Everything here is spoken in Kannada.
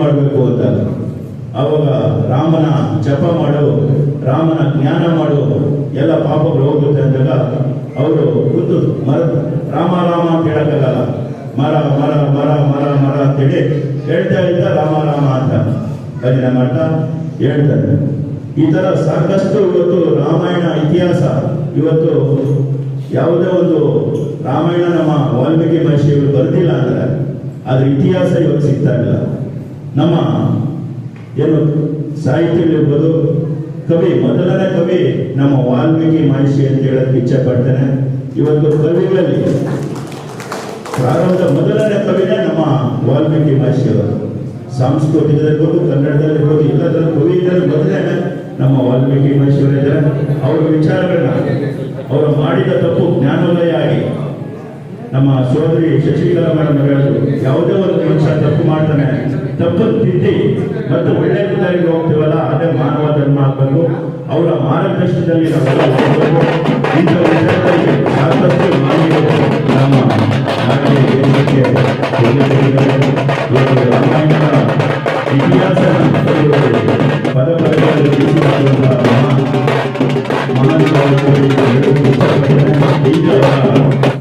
ಮಾಡಬೇಕು ಅಂತ. ಅವಾಗ ರಾಮನ ಜಪ ಮಾಡು, ರಾಮನ ಜ್ಞಾನ ಮಾಡು ಎಲ್ಲ ಪಾಪಗಳು ಹೋಗುತ್ತೆ ಅಂದಾಗ ಅವರು ಕೂತು ಮರ ರಾಮ ರಾಮ ಅಂತ ಹೇಳಕ್ಕಾಗಲ್ಲ. ಮರ ಮರ ಮರ ಮರ ಮರ ಅಂತೇಳಿ ಹೇಳ್ತಾ ಇದ್ದ ರಾಮ ರಾಮ ಅಂತ ಕಲ್ಲಿನ ಮಠ ಹೇಳ್ತಾರೆ. ಈ ತರ ಸಾಕಷ್ಟು ಇವತ್ತು ರಾಮಾಯಣ ಇತಿಹಾಸ. ಇವತ್ತು ಯಾವುದೇ ಒಂದು ರಾಮಾಯಣ ನಮ್ಮ ವಾಲ್ಮೀಕಿ ಮಹರ್ಷಿಯವರು ಬರ್ದಿಲ್ಲ ಅಂದ್ರೆ ಅದ್ರ ಇತಿಹಾಸ ಇವಾಗ ಸಿಗ್ತಾ ಇಲ್ಲ. ನಮ್ಮ ಏನು ಸಾಹಿತ್ಯವಿರ್ಬೋದು ಕವಿ, ಮೊದಲನೇ ಕವಿ ನಮ್ಮ ವಾಲ್ಮೀಕಿ ಮಹರ್ಷಿ ಅಂತ ಹೇಳಕ್ಕೆ ಇಚ್ಛೆ ಪಡ್ತೇನೆ ಇವತ್ತು ಕವಿಗಳಲ್ಲಿ ಪ್ರಾರಂಭದ ಮೊದಲನೇ ಕವಿನೇ ನಮ್ಮ ವಾಲ್ಮೀಕಿ ಮಹರ್ಷಿಯವರು ಸಾಂಸ್ಕೃತಿಕದಲ್ಲಿರ್ಬೋದು ಕನ್ನಡದಲ್ಲಿರ್ಬೋದು ಎಲ್ಲದರ ಕವಿ ಇದ್ದಾರೆ ಮೊದಲೇ ನಮ್ಮ ವಾಲ್ಮೀಕಿ ಮಹರ್ಷಿಯವರಿದ್ದಾರೆ ಅವರ ವಿಚಾರಗಳನ್ನ ಅವರು ಮಾಡಿದ ತಪ್ಪು ಜ್ಞಾನೋದಯ ಆಗಿ ನಮ್ಮ ಸೋದರಿ ಶಶಿಕಲಾ ಮೇಡಮ್ ಹೇಳಿದ್ರು, ಯಾವುದೇ ಒಂದು ಮನುಷ್ಯ ತಪ್ಪು ಮಾಡ್ತಾನೆ, ತಪ್ಪು ತಿದ್ದಿ ಮತ್ತು ಒಳ್ಳೆ ದಾರಿಗೆ ಹೋಗ್ತೀವಲ್ಲ, ಅದೇ ಮಾನವ ಧರ್ಮ ಆಗಬೇಕು ಅವರ ಮಾರ್ಗದರ್ಶನದಲ್ಲಿ ನಮ್ಮ. ಇತಿಹಾಸ